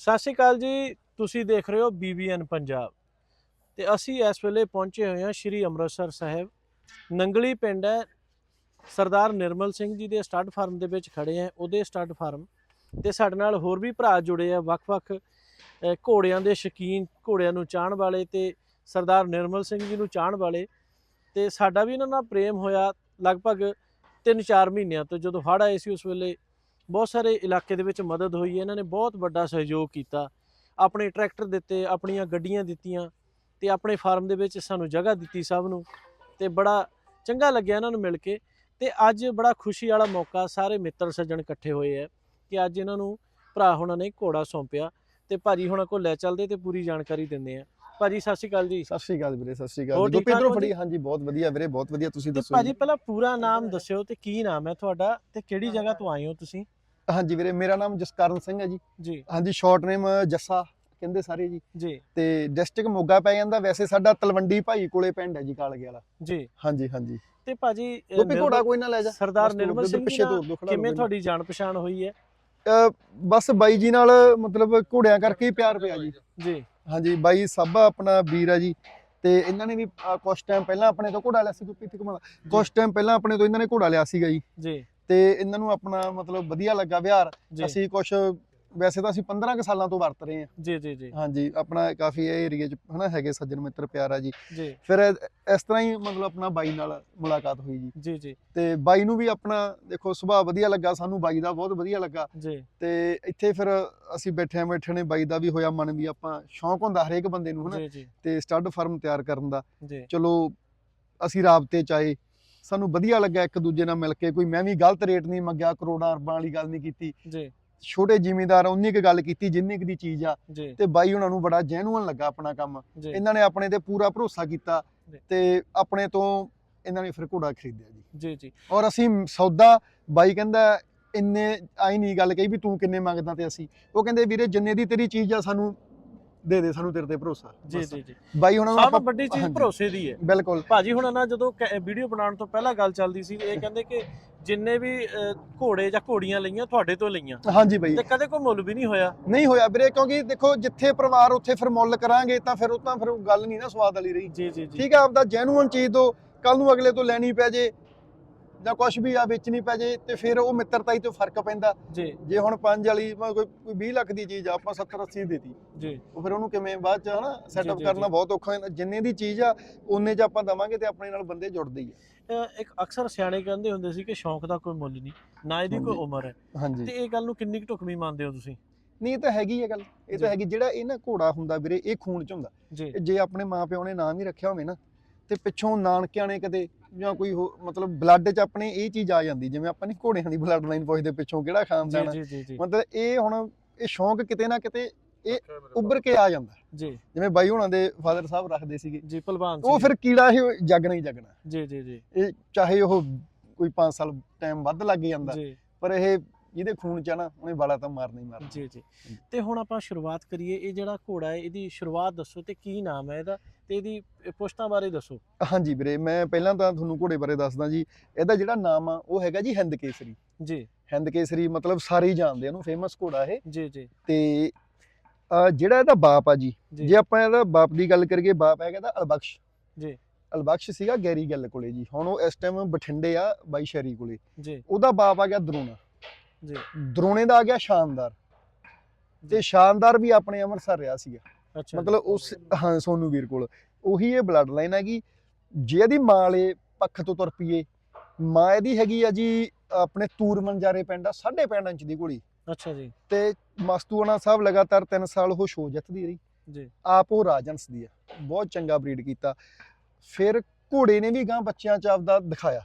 ਸਤਿ ਸ਼੍ਰੀ ਅਕਾਲ ਜੀ, ਤੁਸੀਂ ਦੇਖ ਰਹੇ ਹੋ ਬੀਬੀਐਨ ਪੰਜਾਬ। ਤੇ ਅਸੀਂ ਇਸ ਵੇਲੇ ਪਹੁੰਚੇ ਹੋਏ ਹਾਂ ਸ਼੍ਰੀ ਅੰਮ੍ਰਿਤਸਰ ਸਾਹਿਬ। ਨੰਗਲੀ ਪਿੰਡ ਹੈ, ਸਰਦਾਰ ਨਿਰਮਲ ਸਿੰਘ ਜੀ ਦੇ ਸਟੱਡ ਫਾਰਮ ਦੇ ਵਿੱਚ ਖੜੇ ਆ ਉਹਦੇ ਸਟੱਡ ਫਾਰਮ। ਤੇ ਸਾਡੇ ਨਾਲ ਹੋਰ ਵੀ ਭਰਾ ਜੁੜੇ ਆ, ਵੱਖ-ਵੱਖ ਘੋੜਿਆਂ ਦੇ ਸ਼ੌਕੀਨ, ਘੋੜਿਆਂ ਨੂੰ ਚਾਹਣ ਵਾਲੇ ਤੇ ਸਰਦਾਰ ਨਿਰਮਲ ਸਿੰਘ ਜੀ ਨੂੰ ਚਾਹਣ ਵਾਲੇ। ਤੇ ਸਾਡਾ ਵੀ ਇਹਨਾਂ ਨਾਲ ਪ੍ਰੇਮ ਹੋਇਆ, ਲਗਭਗ 3-4 ਮਹੀਨਿਆਂ ਤੋਂ ਜਦੋਂ ਹੜ੍ਹ ਆਏ ਸੀ ਉਸ ਵੇਲੇ ਬਹੁਤ ਸਾਰੇ ਇਲਾਕੇ ਦੇ ਵਿੱਚ ਮਦਦ ਹੋਈ ਇਹਨਾਂ ਨੇ ਬਹੁਤ ਵੱਡਾ ਸਹਿਯੋਗ ਕੀਤਾ। ਆਪਣੇ ਟਰੈਕਟਰ ਦਿੱਤੇ ਆਪਣੀਆਂ ਗੱਡੀਆਂ ਦਿੱਤੀਆਂ ਤੇ ਆਪਣੇ ਫਾਰਮ ਦੇ ਵਿੱਚ ਸਾਨੂੰ ਜਗ੍ਹਾ ਦਿੱਤੀ ਸਭ ਨੂੰ ਤੇ ਬੜਾ ਚੰਗਾ ਲੱਗਿਆ ਇਹਨਾਂ ਨੂੰ ਮਿਲ ਕੇ ਤੇ ਅੱਜ ਬੜਾ ਖੁਸ਼ੀ ਵਾਲਾ ਮੌਕਾ ਸਾਰੇ ਮਿੱਤਰ ਸੱਜਣ ਇਕੱਠੇ ਹੋਏ ਆ ਕਿ ਅੱਜ ਇਹਨਾਂ ਨੂੰ ਭਰਾ ਹੁਣਾਂ ਨੇ ਘੋੜਾ ਸੌਂਪਿਆ ਤੇ ਭਾਜੀ ਹੁਣਾਂ ਕੋਲ ਲੈ ਚੱਲਦੇ ਤੇ ਪੂਰੀ ਜਾਣਕਾਰੀ ਦਿੰਦੇ ਆ ਭਾਜੀ ਸਤਿ ਸ਼੍ਰੀ ਅਕਾਲ ਜੀ। ਸਤਿ ਸ਼੍ਰੀ ਅਕਾਲ ਵੀਰੇ ਸਤਿ ਸ਼੍ਰੀ ਅਕਾਲ। ਠੀਕ ਗੋਪੀ ਠਾਕ ਇਧਰੋਂ ਹੋ ਫੜੀ? ਹਾਂਜੀ ਬਹੁਤ ਵਧੀਆ ਵੀਰੇ ਬਹੁਤ ਵਧੀਆ ਤੁਸੀਂ ਦੱਸੋ ਭਾਜੀ ਜੀ। ਪਹਿਲਾਂ ਪੂਰਾ ਨਾਮ ਦੱਸਿਓ ਤੇ ਕੀ ਨਾਮ ਹੈ ਤੁਹਾਡਾ ਤੇ ਕਿਹੜੀ ਜਗ੍ਹਾ ਤੋਂ ਆਏ ਹੋ ਤੁਸੀਂ? ਹਾਂਜੀ ਵੀਰੇ ਮੇਰਾ ਨਾਮ ਜਸਕਰਨ ਸਿੰਘ ਹੈ ਜੀ। ਜੀ। ਹਾਂਜੀ ਸ਼ਾਰਟ ਨੇਮ ਜੱਸਾ ਕਹਿੰਦੇ ਸਾਰੇ ਜੀ। ਜੀ। ਤੇ ਡਿਸਟ੍ਰਿਕਟ ਮੋਗਾ ਪੈ ਜਾਂਦਾ ਵੈਸੇ ਸਾਡਾ ਤਲਵੰਡੀ ਭਾਈ ਕੋਲੇ ਪਿੰਡ ਹੈ ਜੀ ਕਾਲਗੇ ਵਾਲਾ। ਜੀ। ਹਾਂਜੀ ਹਾਂਜੀ। ਤੇ ਭਾਜੀ ਗੋਪੀ ਘੋੜਾ ਕੋਈ ਨਾ ਲੈ ਜਾ। ਸਰਦਾਰ ਨਿਰਮਲ ਸਿੰਘ ਪਿੱਛੇ ਤੋਂ ਕਿਵੇਂ ਤੁਹਾਡੀ ਜਾਣ ਪਛਾਣ ਹੋਈ ਹੈ? ਬਸ ਬਾਈ ਜੀ ਨਾਲ ਮਤਲਬ ਘੋੜਿਆਂ ਕਰਕੇ ਹੀ ਪਿਆਰ ਪਿਆ ਜੀ। ਜੀ। ਹਾਂਜੀ ਬਾਈ ਸਾਬਾ ਆਪਣਾ ਵੀਰ ਆ ਜੀ। ਤੇ ਇਹਨਾਂ ਨੇ ਵੀ ਕੁਛ ਟਾਈਮ ਪਹਿਲਾਂ ਆਪਣੇ ਤੋਂ ਘੋੜਾ ਲਿਆ ਸੀ ਗੋਪੀ ਤੇ ਘੁਮਾ ਕੁਛ ਟਾਈਮ ਪਹਿਲਾਂ ਆਪਣੇ ਤੋਂ ਇਹਨਾਂ ਨੇ ਘੋੜਾ ਲਿਆ ਸੀਗਾ ਜੀ। ਜੀ। ਤੇ ਇਹਨਾਂ ਨੂੰ ਆਪਣਾ ਮਤਲਬ ਵਧੀਆ ਲੱਗਾ ਵਿਹਾਰ। ਜੀ। ਅਸੀਂ ਕੁਛ ਵੈਸੇ ਤਾਂ ਅਸੀਂ 15 ਕੁ ਸਾਲਾਂ ਤੋਂ ਵਰਤ ਰਹੇ ਹਾਂ। ਜੀ ਜੀ ਜੀ। ਹਾਂਜੀ ਆਪਣਾ ਕਾਫੀ ਇਹ ਏਰੀਆ 'ਚ ਹਨਾ ਹੈਗੇ ਸੱਜਣ ਮਿੱਤਰ ਪਿਆਰਾ ਜੀ। ਜੀ। ਫਿਰ ਇਹ- ਇਸ ਤਰ੍ਹਾਂ ਹੀ ਮਤਲਬ ਆਪਣਾ ਬਾਈ ਨਾਲ ਮੁਲਾਕਾਤ ਹੋਈ ਜੀ। ਜੀ ਜੀ। ਤੇ ਬਾਈ ਨੂੰ ਵੀ ਆਪਣਾ ਦੇਖੋ ਸੁਭਾਅ ਵਧੀਆ ਲੱਗਾ ਸਾਨੂੰ ਬਾਈ ਦਾ ਬਹੁਤ ਵਧੀਆ ਲੱਗਾ। ਜੀ। ਤੇ ਇੱਥੇ ਫਿਰ ਅਸੀਂ ਬੈਠੇ ਬੈਠੇ ਨੇ ਬਾਈ ਦਾ ਵੀ ਹੋਇਆ ਮਨ ਵੀ ਆਪਾਂ ਸ਼ੌਂਕ ਹੁੰਦਾ ਹਰੇਕ ਬੰਦੇ ਨੂੰ ਹਨਾ ਜੀ ਜੀ। ਤੇ ਸਟੱਡ ਫਾਰਮ ਤਿਆਰ ਕਰਨ ਦਾ। ਜੀ। ਚਲੋ ਅਸੀਂ ਰਾਬਤੇ ਚ ਆਏ। ਸਾਨੂੰ ਵਧੀਆ ਲੱਗਾ ਇੱਕ ਦੂਜੇ ਨਾਲ ਮਿਲ ਕੇ। ਕੋਈ ਮੈਂ ਵੀ ਗਲਤ ਰੇਟ ਨਹੀਂ ਮੰਗਿਆ ਕਰੋੜਾਂ ਅਰਬਾਂ ਵਾਲੀ ਗੱਲ ਨਹੀਂ ਕੀਤੀ। ਜੀ। ਛੋਟੇ ਜ਼ਿਮੀਂਦਾਰ ਉਨੀ ਕੁ ਗੱਲ ਕੀਤੀ ਜਿੰਨੀ ਕੁ ਦੀ ਚੀਜ਼ ਆ। ਜੀ। ਤੇ ਬਾਈ ਉਹਨਾਂ ਨੂੰ ਬੜਾ ਜੈਨੂਅਨ ਲੱਗਾ ਆਪਣਾ ਕੰਮ। ਜੀ। ਇਹਨਾਂ ਨੇ ਆਪਣੇ ਤੇ ਪੂਰਾ ਭਰੋਸਾ ਕੀਤਾ ਜੀ। ਤੇ ਆਪਣੇ ਤੋਂ ਇਹਨਾਂ ਨੇ ਫਿਰ ਘੋੜਾ ਖਰੀਦਿਆ ਜੀ। ਜੀ ਜੀ। ਔਰ ਅਸੀਂ ਸੌਦਾ ਬਾਈ ਕਹਿੰਦਾ ਇੰਨੇ ਆਈ ਨਹੀਂ ਗੱਲ ਕਹੀ ਵੀ ਤੂੰ ਕਿੰਨੇ ਮੰਗਦਾ ਤੇ ਅਸੀਂ। ਉਹ ਕਹਿੰਦੇ ਵੀਰੇ ਜਿੰਨੇ ਦੀ ਤੇਰੀ ਚੀਜ਼ ਆ ਸਾਨੂੰ ਦੇ ਦੇ ਸਾਨੂੰ ਤੇਰੇ ਤੇ ਭਰੋਸਾ। ਜੀ। ਜੀ ਜੀ। ਬਾਈ ਨੂੰ ਸਭ ਤੋਂ ਵੱਡੀ ਚੀਜ਼। ਭਰੋਸੇ ਦੀ ਹੈ। ਬਿਲਕੁਲ। ਭਾਜੀ ਹੁਣ ਨਾ ਜਦੋਂ ਵੀਡੀਓ ਬਣਾਉਣ ਤੋਂ ਪਹਿਲਾਂ ਗੱਲ ਚੱਲਦੀ ਸੀ ਇਹ ਕਹਿੰਦੇ ਕਿ ਜਿੰਨੇ ਵੀ ਘੋੜੇ ਜਾਂ ਘੋੜੀਆਂ ਲਈਆਂ ਤੁਹਾਡੇ ਤੋਂ ਲਈਆਂ। ਹਾਂਜੀ ਬਾਈ। ਤੇ ਕਦੇ ਕੋਈ ਮੁੱਲ ਵੀ ਨਹੀਂ ਹੋਇਆ। ਨਹੀਂ ਹੋਇਆ ਵੀਰੇ ਕਿਉਂਕਿ ਦੇਖੋ ਜਿੱਥੇ ਪਰਿਵਾਰ ਉੱਥੇ ਫਿਰ ਮੁੱਲ ਕਰਾਂਗੇ ਤਾਂ ਫਿਰ ਉਹ ਤਾਂ ਫਿਰ ਗੱਲ ਨਹੀਂ ਨਾ ਸਵਾਦ ਵਾਲੀ ਰਹੀ। ਜੀ ਜੀ ਜੀ। ਠੀਕ ਹੈ ਆਪਦਾ ਜੈਨੂਅਨ ਚੀਜ਼ ਦੋ ਕੱਲ ਨੂੰ ਅਗਲੇ ਤੋਂ ਲੈਣੀ ਪੈ ਜੇ ਜਾਂ ਕੁਝ ਵੀ ਆ ਵੇਚਣੀ ਪੈ ਜੇ ਤੇ ਫਿਰ ਉਹ ਮਿੱਤਰਤਾ ਹੀ ਤੋਂ ਫ਼ਰਕ ਪੈਂਦਾ। ਜੀ। ਜੇ ਹੁਣ 5 ਵਾਲੀ ਕੋਈ ਕੋਈ 20 ਲੱਖ ਦੀ ਚੀਜ਼ ਆ ਆਪਾਂ 70 80 ਦੇਤੀ। ਜੀ। ਉਹ ਫਿਰ ਉਹਨੂੰ ਕਿਵੇਂ ਬਾਅਦ ਚ ਹਨਾ ਸੈਟਅਪ ਕਰਨਾ। ਬਹੁਤ ਔਖਾ ਹੋ ਜਿੰਨੇ ਦੀ ਚੀਜ਼ ਆ ਉਹਨੇ ਚ ਆਪਾਂ ਦਵਾਂਗੇ ਤੇ ਆਪਣੇ ਨਾਲ ਬੰਦੇ ਜੁੜਦੇ ਹੀ ਇੱਕ ਅਕਸਰ ਸਿਆਣੇ ਕਹਿੰਦੇ ਹੁੰਦੇ ਸੀ ਕਿ ਸ਼ੌਂਕ ਦਾ ਕੋਈ ਮੁੱਲ ਨਹੀਂ ਨਾ ਇਹਦੀ ਕੋਈ। ਉਮਰ ਹੈ। ਤੇ ਇਹ ਗੱਲ ਨੂੰ ਕਿੰਨੀ ਕੁ ਢੁਕਵੀਂ ਮੰਨਦੇ ਹੋ ਤੁਸੀਂ? ਨਹੀਂ ਇਹ ਤਾਂ ਹੈਗੀ ਹੈ ਗੱਲ। ਇਹ। ਤਾਂ ਹੈਗੀ ਜਿਹੜਾ ਇਹ ਨਾ ਘੋੜਾ ਹੁੰਦਾ ਵੀਰੇ ਇਹ ਖੂਨ ਚ ਹੁੰਦਾ। ਜੇ। ਆਪਣੇ ਮਾਪਿਓ ਨੇ ਨਾਮ ਹੀ ਰੱਖਿਆ ਹੋਵੇ ਨਾ ਤੇ ਪਿੱਛੋਂ ਨਾਨਕਿਆਂ ਨੇ ਕਦੇ ਜਾਂ ਕੋਈ ਮਤਲਬ ਬਲੱਡ 'ਚ ਆਪਣੇ ਇਹ ਚੀਜ਼ ਆ ਜਾਂਦੀ ਜਿਵੇਂ ਆਪਾਂ ਨਹੀਂ ਘੋੜਿਆਂ ਦੀ ਬਲੱਡ ਲਾਈਨ ਪੁੱਛਦੇ ਪਿੱਛੋਂ ਕਿਹੜਾ ਖਾਨਦਾਨ ਮਤਲਬ ਇਹ ਹੁਣ ਇਹ ਸ਼ੌਂਕ ਕਿਤੇ ਨਾ ਕਿਤੇ ਉੱਭਰ ਕੇ ਆ ਜਾਂਦਾ। ਜੀ। ਜਿਵੇਂ ਬਾਈ ਹੁਣਾਂ ਦੇ ਫਾਦਰ ਸਾਹਿਬ ਰੱਖਦੇ ਸੀਗੇ। ਜੀ ਭਲਵਾਨ ਉਹ ਫਿਰ ਕੀੜਾ ਇਹ ਜਗਣਾ ਹੀ ਜਗਣਾ। ਜੀ ਜੀ ਜੀ। ਇਹ ਚਾਹੇ ਉਹ ਕੋਈ 5 ਸਾਲ ਟਾਈਮ ਵੱਧ ਲੱਗ ਜਾਂਦਾ ਜੀ। ਪਰ ਇਹ ਜਿਹਦੇ ਖੂਨ ਚ ਆ ਨਾ ਉਹਨੇ ਬਾਲਾ ਤਾਂ ਮਾਰਨਾ ਹੀ ਮਾਰਨਾ। ਜੀ ਜੀ। ਤੇ ਹੁਣ ਆਪਾਂ ਸ਼ੁਰੂਆਤ ਕਰੀਏ ਇਹ ਜਿਹੜਾ ਘੋੜਾ ਹੈ ਇਹਦੀ ਸ਼ੁਰੂਆਤ ਦੱਸੋ ਤੇ ਕੀ ਨਾਮ ਹੈ ਇਹਦਾ? ਤੇ ਇਹਦੀ ਪੁਸ਼ਤਾਂ ਬਾਰੇ ਦੱਸੋ। ਹਾਂਜੀ ਵੀਰੇ ਮੈਂ ਪਹਿਲਾਂ ਤਾਂ ਤੁਹਾਨੂੰ ਘੋੜੇ ਬਾਰੇ ਦੱਸਦਾ ਜੀ। ਇਹਦਾ ਜਿਹੜਾ ਨਾਮ ਆ ਉਹ ਹੈਗਾ ਜੀ ਹਿੰਦ ਕੇਸਰੀ। ਜੀ। ਹਿੰਦ ਕੇਸਰੀ ਮਤਲਬ ਸਾਰੇ ਹੀ ਜਾਣਦੇ ਆ ਉਹਨੂੰ ਫੇਮਸ ਘੋੜਾ ਇਹ। ਜੀ ਜੀ। ਤੇ ਜਿਹੜਾ ਇਹਦਾ ਬਾਪ ਆ ਜੀ ਜੀ। ਆਪਾਂ ਇਹਦਾ ਬਾਪ ਦੀ ਗੱਲ ਕਰੀਏ ਬਾਪ ਹੈਗਾ ਇਹਦਾ ਅਲਬਖਸ਼। ਜੀ। ਅਲਬਖਸ਼ ਸੀਗਾ ਗੈਰੀ ਗੱਲ ਕੋਲੇ ਜੀ। ਹੁਣ ਉਹ ਇਸ ਟਾਈਮ ਬਠਿੰਡੇ ਆ ਬਾਈ ਸ਼ਰੀ ਕੋਲੇ। ਜੀ। ਉਹਦਾ ਬਾਪ ਆ ਗਿਆ ਦਰੋਣਾ। ਜੀ। ਦਰੋਣੇ ਦਾ ਆ ਗਿਆ ਸ਼ਾਨਦਾਰ। ਤੇ ਸ਼ਾਨਦਾਰ ਵੀ ਆਪਣੇ ਅੰਮ੍ਰਿਤਸਰ ਰਿਹਾ ਸੀਗਾ। ਮਤਲਬ ਉਸ ਹਾਂ ਸੋਨੂ ਵੀਰ ਕੋਲ। ਉਹੀ ਇਹ ਬਲੱਡ ਲਾਈਨ ਹੈਗੀ। ਜੇ ਇਹਦੀ ਮਾਂ ਵਾਲੇ ਪੱਖ ਤੋਂ ਤੁਰ ਪਈਏ ਮਾਂ ਇਹਦੀ ਹੈਗੀ ਆ ਜੀ ਆਪਣੇ ਤੂਰ ਮੰਜਾਰੇ ਪਿੰਡ ਆ 5.5 ਇੰਚ ਦੀ ਘੋੜੀ ਅੱਛਾ ਜੀ। ਤੇ ਮਸਤੂਆਣਾ ਸਾਹਿਬ ਲਗਾਤਾਰ 3 ਸਾਲ ਉਹ ਸ਼ੋਅ ਜਿੱਤਦੀ ਰਹੀ। ਜੀ। ਆਪ ਉਹ ਰਾਜੰਸ ਦੀ ਆ। ਬਹੁਤ ਚੰਗਾ ਬਰੀਡ ਕੀਤਾ। ਫਿਰ ਘੋੜੇ ਨੇ ਵੀ ਗਾਂ ਬੱਚਿਆਂ ਚ ਆਪਦਾ ਦਿਖਾਇਆ।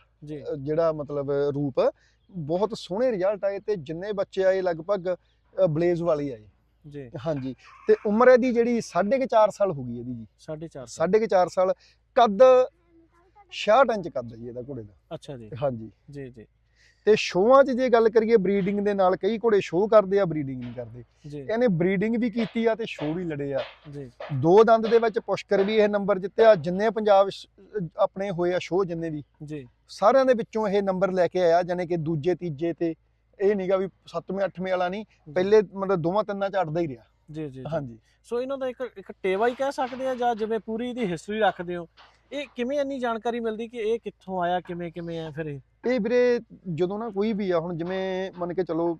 ਜਿਹੜਾ ਮਤਲਬ ਰੂਪ। ਬਹੁਤ ਸੋਹਣੇ ਰਿਜ਼ਲਟ ਆਏ ਤੇ ਜਿੰਨੇ ਬੱਚੇ ਆਏ ਲਗਭਗ ਬਲੇਜ਼ ਵਾਲੀ ਆਏ। ਜੀ। ਹਾਂਜੀ। ਤੇ ਉਮਰ ਇਹਦੀ ਜਿਹੜੀ 4.5 ਸਾਲ ਹੋ ਗਈ ਇਹਦੀ ਜੀ। 4.5 4.5 ਸਾਲ। ਕੱਦ 66 ਇੰਚ ਕੱਦ ਜੀ ਇਹਦਾ ਘੋੜੇ ਦਾ। ਅੱਛਾ ਜੀ। ਹਾਂਜੀ। ਜੀ ਜੀ। ਤੇ ਸ਼ੋਆਂ 'ਚ ਜੇ ਗੱਲ ਕਰੀਏ ਬਰੀਡਿੰਗ ਦੇ ਨਾਲ ਕਈ ਘੋੜੇ ਸ਼ੋਅ ਕਰਦੇ ਆ ਬਰੀਡਿੰਗ ਨਹੀਂ ਕਰਦੇ। ਇਹਨੇ ਬਰੀਡਿੰਗ ਵੀ ਕੀਤੀ ਆ ਤੇ ਸ਼ੋਅ ਵੀ ਲੜੇ ਆ। ਜੀ। ਦੋ ਦੰਦ ਦੇ ਵਿੱਚ ਪੁਸ਼ਕਰ ਵੀ ਇਹ ਨੰਬਰ ਜਿੱਤਿਆ। ਜਿੰਨੇ ਪੰਜਾਬ ਸ਼- ਆਪਣੇ ਹੋਏ ਆ ਸ਼ੋਅ ਜਿੰਨੇ ਵੀ। ਜੀ। ਸਾਰਿਆਂ ਦੇ ਵਿੱਚੋਂ ਇਹ ਨੰਬਰ ਲੈ ਕੇ ਆਇਆ ਜਾਨੇ ਕਿ ਦੂਜੇ ਤੀਜੇ ਤੇ ਇਹ ਨਹੀਂਗਾ ਵੀ 7ਵੇਂ 8ਵੇਂ ਵਾਲਾ ਨਹੀਂ ਪਹਿਲੇ ਮਤਲਬ ਦੋਵਾਂ ਤਿੰਨਾਂ ਚ ਅੜਦਾ ਹੀ ਰਿਹਾ। ਜੀ ਜੀ। ਹਾਂਜੀ। ਸੋ ਇਹਨਾਂ ਦਾ ਇੱਕ ਇੱਕ ਟੇਵਾ ਹੀ ਕਹਿ ਸਕਦੇ ਆ ਜਾਂ ਜਿਵੇਂ ਪੂਰੀ ਇਹਦੀ ਹਿਸਟਰੀ ਰੱਖਦੇ ਹੋ ਇਹ ਕਿਵੇਂ ਇੰਨੀ ਜਾਣਕਾਰੀ ਮਿਲਦੀ ਕਿ ਇਹ ਕਿੱਥੋਂ ਆਇਆ ਕਿਵੇਂ ਕਿਵੇਂ ਆ ਫਿਰ ਇਹ? ਇਹ ਵੀਰੇ ਜਦੋਂ ਨਾ ਕੋਈ ਵੀ ਆ ਹੁਣ ਜਿਵੇਂ ਮੰਨ ਕੇ ਚਲੋ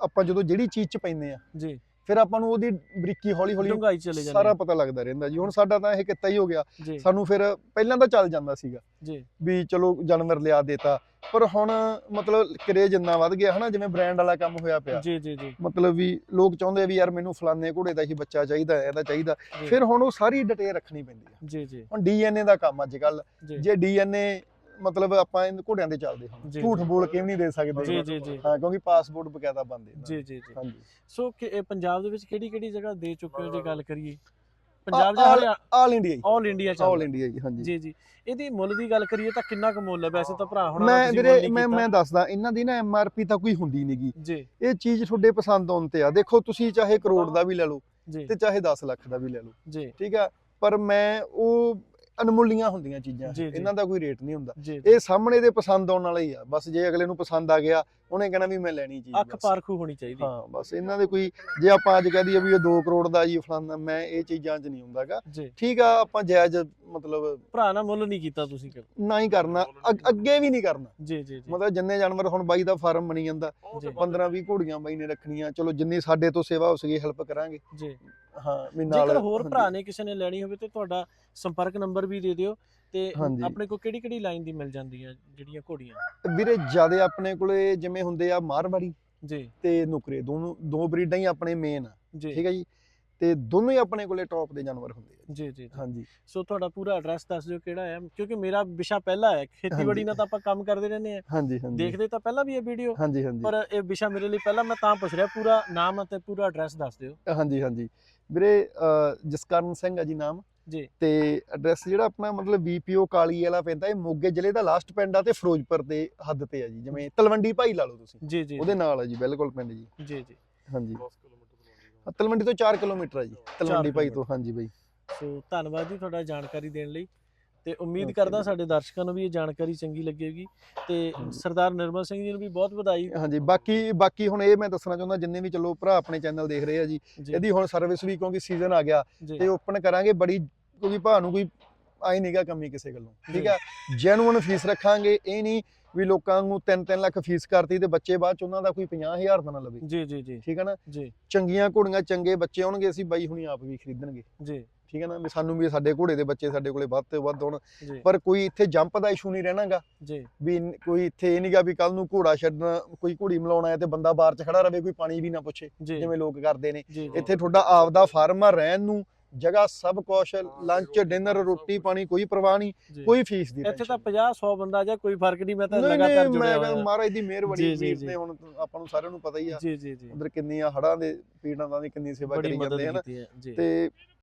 ਆਪਾਂ ਜਦੋਂ ਜਿਹੜੀ ਚੀਜ਼ 'ਚ ਪੈਂਦੇ ਆ ਜੀ। ਫਿਰ ਆਪਾਂ ਨੂੰ ਉਹਦੀ ਬਰੀਕੀ ਹੌਲੀ ਹੌਲੀ ਡੂੰਘਾਈ ਚਲੇ ਜਾਂਦੇ ਸਾਰਾ। ਪਤਾ ਲੱਗਦਾ ਰਹਿੰਦਾ ਜੀ। ਹੁਣ ਸਾਡਾ ਤਾਂ ਇਹ ਕਿੱਤਾ ਹੀ ਹੋ ਗਿਆ। ਜੀ। ਸਾਨੂੰ ਫਿਰ ਪਹਿਲਾਂ ਤਾਂ ਚੱਲ ਜਾਂਦਾ ਸੀਗਾ ਜੀ। ਵੀ ਚਲੋ ਜਾਨਵਰ ਲਿਆ ਦੇਤਾ। ਪਰ ਹੁਣ ਮਤਲਬ ਕਰੇਜ ਇੰਨਾ ਵੱਧ ਗਿਆ ਹਨਾ ਜਿਵੇਂ ਬ੍ਰਾਂਡ ਵਾਲਾ ਕੰਮ ਹੋਇਆ ਪਿਆ। ਜੀ ਜੀ ਜੀ। ਮਤਲਬ ਵੀ ਲੋਕ ਚਾਹੁੰਦੇ ਆ ਵੀ ਯਾਰ ਮੈਨੂੰ ਫਲਾਣੇ ਘੋੜੇ ਦਾ ਹੀ ਬੱਚਾ ਚਾਹੀਦਾ ਹੈ ਇਹਦਾ ਚਾਹੀਦਾ। ਫਿਰ ਹੁਣ ਉਹ ਸਾਰੀ ਡਿਟੇਲ ਰੱਖਣੀ ਪੈਂਦੀ ਆ ਜੀ ਜੀ। ਹੁਣ ਡੀਐਨਏ ਦਾ ਕੰਮ ਅੱਜ ਕੱਲ ਜੇ। ਡੀਐਨਏ ਮਤਲਬ ਆਪਾਂ ਇਹਨਾਂ ਘੋੜਿਆਂ ਦੇ ਚੱਲਦੇ ਹਾਂ। ਜੀ, ਝੂਠ ਜੀ। ਬੋਲ ਕੇ ਵੀ ਨਹੀਂ ਦੇ ਸਕਦੇ ਜੀ ਜੀ ਜੀ। ਹਾਂ ਕਿਉਂਕਿ ਪਾਸਪੋਰਟ ਬਕਾਇਦਾ ਬੰਦੇ ਜੀ ਜੀ ਜੀ। ਹਾਂਜੀ। ਸੋ ਕਿ ਇਹ ਪੰਜਾਬ ਦੇ ਵਿੱਚ ਕਿਹੜੀ ਕਿਹੜੀ ਜਗ੍ਹਾ ਦੇ ਚੁੱਕੇ ਹੋ ਜੇ ਗੱਲ ਕਰੀਏ? ਪੰਜਾਬ ਜਾਂ ਆਲ ਇੰਡੀਆ ਆਲ ਇੰਡੀਆ ਚ ਆਲ। ਇੰਡੀਆ ਜੀ ਹਾਂਜੀ। ਜੀ ਜੀ। ਇਹਦੀ ਮੁੱਲ ਦੀ ਗੱਲ ਕਰੀਏ ਤਾਂ ਕਿੰਨਾ ਕੁ ਮੁੱਲ ਹੈ? ਵੈਸੇ ਤਾਂ ਭਰਾ ਹੁਣ ਮੈਂ ਵੀਰੇ ਮੈਂ ਮੈਂ ਦੱਸਦਾ ਇਹਨਾਂ ਦੀ ਨਾ ਐਮਆਰਪੀ ਤਾਂ ਕੋਈ ਹੁੰਦੀ ਨਹੀਂਗੀ ਜੀ। ਇਹ ਚੀਜ਼ ਤੁਹਾਡੇ ਪਸੰਦ ਆਉਣ ਤੇ ਆ। ਦੇਖੋ ਤੁਸੀਂ ਚਾਹੇ ਕਰੋੜ ਦਾ ਵੀ ਲੈ ਲਓ ਜੀ। ਤੇ ਚਾਹੇ 10 ਲੱਖ ਦਾ ਵੀ ਲੈ ਲਓ। ਜੀ। ਠੀਕ ਆ? ਪਰ ਮੈਂ ਉਹ ਅਨਮੁੱਲੀਆਂ ਹੁੰਦੀਆਂ ਚੀਜ਼ਾਂ। ਇਹਨਾਂ ਦਾ ਕੋਈ ਰੇਟ ਨਹੀਂ ਹੁੰਦਾ। ਇਹ ਸਾਹਮਣੇ ਦੇ ਪਸੰਦ ਆਉਣ ਵਾਲਾ ਹੀ ਆ। ਬਸ ਜੇ ਅਗਲੇ ਨੂੰ ਪਸੰਦ ਆ ਗਿਆ ਉਹਨੇ ਕਹਿਣਾ ਵੀ ਮੈਂ ਲੈਣੀ ਚੀਜ਼ ਅੱਖ ਬਸ। ਪਾਰਖੂ ਹੋਣੀ ਚਾਹੀਦੀ। ਹਾਂ ਬਸ ਇਹਨਾਂ ਦੇ ਕੋਈ ਜੇ ਆਪਾਂ ਅੱਜ ਕਹਿ ਦਈਏ ਵੀ ਇਹ 2 ਕਰੋੜ ਦਾ ਜੀ ਫਲਾਨਾ ਮੈਂ ਇਹ ਚੀਜ਼ਾਂ 'ਚ ਨਹੀਂ ਹੁੰਦਾਗਾ। ਜੀ। ਠੀਕ ਆ ਆਪਾਂ ਜਾਇਜ਼ ਮਤਲਬ ਭਰਾ ਨਾਲ ਮੁੱਲ ਨਹੀਂ ਕੀਤਾ ਤੁਸੀਂ ਕਦੇ। ਨਾ ਹੀ ਕਰਨਾ ਅੱਗ- ਅੱਗੇ ਵੀ ਨਹੀਂ ਕਰਨਾ। ਜੀ ਜੀ ਜੀ। ਮਤਲਬ ਜਿੰਨੇ ਜਾਨਵਰ ਹੁਣ ਬਾਈ ਦਾ ਫਾਰਮ ਬਣੀ ਜਾਂਦਾ ਜੀ 15 20 ਘੋੜੀਆਂ ਬਾਈ ਨੇ ਰੱਖਣੀਆਂ ਚਲੋ ਜਿੰਨੀ ਸਾਡੇ ਤੋਂ ਸੇਵਾ ਹੋ ਸਕੇ ਹੈਲਪ ਕਰਾਂਗੇ। ਜੀ। ਹਾਂ ਵੀ ਨਾਲ ਜੇਕਰ ਹੋਰ। ਭਰਾ ਨੇ ਕਿਸੇ ਨੇ ਲੈਣੀ ਹੋਵੇ ਤੇ ਤੁਹਾਡਾ ਸੰਪਰਕ ਨੰਬਰ ਵੀ ਦੇ ਦਿਓ। ਤੇ ਹਾਂਜੀ। ਆਪਣੇ ਕੋਲ ਕਿਹੜੀ ਕਿਹੜੀ ਲਾਈਨ ਦੀ ਮਿਲ ਜਾਂਦੀਆਂ ਜਿਹੜੀਆਂ ਘੋੜੀਆਂ? ਵੀਰੇ ਜਿਆਦੇ ਆਪਣੇ ਕੋਲੇ ਜਿਵੇਂ ਹੁੰਦੇ ਆ ਮਾਰਵਾੜੀ ਜੀ। ਤੇ ਨੁਕਰੇ ਦੋਨੋਂ ਦੋ ਬਰੀਡਾਂ ਹੀ ਆਪਣੇ ਮੇਨ ਆ ਜੀ। ਠੀਕ ਹੈ ਜੀ? ਤੇ ਦੋਨੋਂ ਹੀ ਆਪਣੇ ਕੋਲੇ ਟੌਪ ਦੇ ਜਾਨਵਰ ਹੁੰਦੇ ਆ। ਜੀ ਜੀ ਜੀ। ਹਾਂਜੀ। ਸੋ ਤੁਹਾਡਾ ਪੂਰਾ ਐਡਰੈਸ ਦੱਸ ਦਿਓ ਕਿਹੜਾ ਹੈ ਕਿਉਂਕਿ ਮੇਰਾ ਵਿਸ਼ਾ ਪਹਿਲਾ ਹੈ ਖੇਤੀਬਾੜੀ। ਨਾਲ ਤਾਂ ਆਪਾਂ ਕੰਮ ਕਰਦੇ ਰਹਿੰਦੇ ਆ। ਹਾਂਜੀ ਹਾਂਜੀ। ਦੇਖਦੇ ਤਾਂ ਪਹਿਲਾਂ ਵੀ ਇਹ ਵੀਡੀਓ ਹਾਂਜੀ ਹਾਂਜੀ। ਪਰ ਇਹ ਵਿਸ਼ਾ ਮੇਰੇ ਲਈ ਪਹਿਲਾਂ ਮੈਂ ਤਾਂ ਪੁੱਛ ਰਿਹਾ ਪੂਰਾ ਨਾਮ ਅਤੇ ਪੂਰਾ ਐਡਰੈਸ ਦੱਸ ਦਿਓ। ਹਾਂਜੀ ਹਾਂਜੀ। ਵੀਰੇ ਅਹ, ਜਸਕਰਨ ਸਿੰਘ ਆ ਜੀ ਨਾਮ। ਜੀ। ਤੇ ਐਡਰੈਸ ਜਿਹੜਾ ਆਪਣਾ ਮਤਲਬ ਬੀਪੀਓ ਕਾਲੀ ਵਾਲਾ ਪੈਂਦਾ ਇਹ ਮੋਗੇ ਜ਼ਿਲ੍ਹੇ ਦਾ ਲਾਸਟ ਪਿੰਡ ਆ ਤੇ ਫਿਰੋਜ਼ਪੁਰ ਦੇ ਹੱਦ ਤੇ ਆ ਜੀ ਜਿਵੇਂ ਤਲਵੰਡੀ ਭਾਈ ਲਾ ਲਓ ਤੁਸੀਂ। ਜੀ ਜੀ। ਉਹਦੇ ਨਾਲ ਆ ਜੀ ਬਿਲਕੁਲ ਪਿੰਡ ਜੀ। ਜੀ ਜੀ। ਹਾਂਜੀ। ਤਲਵੰਡੀ ਤੋਂ 4 ਕਿਲੋਮੀਟਰ ਆ ਜੀ ਤਲਵੰਡੀ ਭਾਈ ਤੋਂ ਹਾਂਜੀ ਬਾਈ ਸੋ ਧੰਨਵਾਦ ਜੀ ਤੁਹਾਡਾ ਜਾਣਕਾਰੀ ਦੇਣ ਲਈ। ਤੇ ਉਮੀਦ ਕਰਦਾ। ਸਾਡੇ ਦਰਸ਼ਕਾਂ ਨੂੰ ਵੀ ਇਹ ਜਾਣਕਾਰੀ ਚੰਗੀ ਲੱਗੇਗੀ ਤੇ। ਸਰਦਾਰ ਨਿਰਮਲ ਸਿੰਘ ਜੀ ਨੂੰ ਵੀ ਬਹੁਤ ਵਧਾਈ। ਹਾਂਜੀ ਬਾਕੀ ਬਾਕੀ ਹੁਣ ਇਹ ਮੈਂ ਦੱਸਣਾ ਚਾਹੁੰਦਾ ਜਿੰਨੇ ਵੀ ਚਲੋ ਭਰਾ ਆਪਣੇ ਚੈਨਲ ਦੇਖ ਰਹੇ ਆ ਜੀ ਇਹਦੀ ਹੁਣ ਸਰਵਿਸ ਵੀ ਕਿਉਂਕਿ ਸੀਜ਼ਨ ਆ ਗਿਆ ਤੇ ਓਪਨ ਕਰਾਂਗੇ ਬੜੀ ਕਿਉਂਕਿ ਭਾ ਨੂੰ ਕੋਈ ਆਈ ਨਹੀਂਗਾ ਕਮੀ ਕਿਸੇ ਗੱਲੋਂ ਠੀਕ। ਆ? ਜੈਨੂਅਨ ਫੀਸ ਰੱਖਾਂਗੇ ਇਹ ਨਹੀਂ ਵੀ ਲੋਕਾਂ ਨੂੰ 3-3 ਲੱਖ ਫੀਸ ਕਰਤੀ ਤੇ ਬੱਚੇ ਬਾਅਦ ਚ ਉਹਨਾਂ ਦਾ ਕੋਈ 50000 ਦਾ ਨਾ ਲਵੇ। ਜੀ ਜੀ ਜੀ। ਠੀਕ ਹੈ ਨਾ? ਜੀ। ਚੰਗੀਆਂ ਘੋੜੀਆਂ ਚੰਗੇ ਬੱਚੇ ਆਉਣਗੇ ਅਸੀਂ ਬਾਈ ਹੁਣੀ ਆਪ ਵੀ ਖਰੀਦਣਗੇ। ਜੀ। ਠੀਕ ਹੈ ਨਾ ਵੀ ਸਾਨੂੰ ਵੀ ਸਾਡੇ ਘੋੜੇ ਦੇ ਬੱਚੇ ਸਾਡੇ ਕੋਲੇ ਵੱਧ ਤੋਂ ਵੱਧ ਹੋਣ। ਪਰ ਕੋਈ ਇੱਥੇ ਜੰਪ ਦਾ ਇਸ਼ੂ ਨਹੀਂ ਰਹਿਣਾਗਾ। ਜੀ। ਵੀ ਕੋਈ ਇੱਥੇ ਇਹ ਨਹੀਂਗਾ ਵੀ ਕੱਲ ਨੂੰ ਘੋੜਾ ਛੱਡਣਾ ਕੋਈ ਘੋੜੀ ਮਿਲਾਉਣਾ ਹੈ ਤੇ ਬੰਦਾ ਬਾਹਰ 'ਚ ਖੜਾ ਰਵੇ ਕੋਈ ਪਾਣੀ ਵੀ ਨਾ ਪੁੱਛੇ ਜਿਵੇਂ ਲੋਕ ਕਰਦੇ ਨੇ। ਇੱਥੇ ਤੁਹਾਡਾ ਆਪਦਾ ਫਾਰਮ ਆ ਰਹਿਣ ਨੂੰ ਜਗ੍ਹਾ ਸਭ ਕੁਛ ਲੰਚ ਡਿਨਰ ਰੋਟੀ ਪਾਣੀ ਕੋਈ ਪਰਵਾਹ ਨਹੀਂ। ਕੋਈ ਫੀਸ ਦੀ ਇੱਥੇ ਤਾਂ tension 50 100 ਬੰਦਾ ਜਾਂ ਕੋਈ ਫ਼ਰਕ ਨਹੀਂ ਮੈਂ ਤਾਂ ਲਗਾਤਾਰ ਨਹੀਂ, ਜੁੜਿਆ ਮੈਂ ਹੋਇਆ। ਕਹਿੰਦਾ ਮਹਾਰਾਜ ਦੀ ਮਿਹਰਬਾਨੀ ਵੀਰ ਜੀ। ਨੇ ਹੁਣ ਆਪਾਂ ਨੂੰ ਸਾਰਿਆਂ ਨੂੰ ਪਤਾ ਹੀ ਆ। ਜੀ ਜੀ ਜੀ। ਉਧਰ ਕਿੰਨੀਆਂ ਹੜਾਂ ਦੇ ਪੀੜਾਂ ਦਾ ਦੀ ਕਿੰਨੀ ਸੇਵਾ ਕਰੀ ਜਾਂਦੇ ਹਨ ਤੇ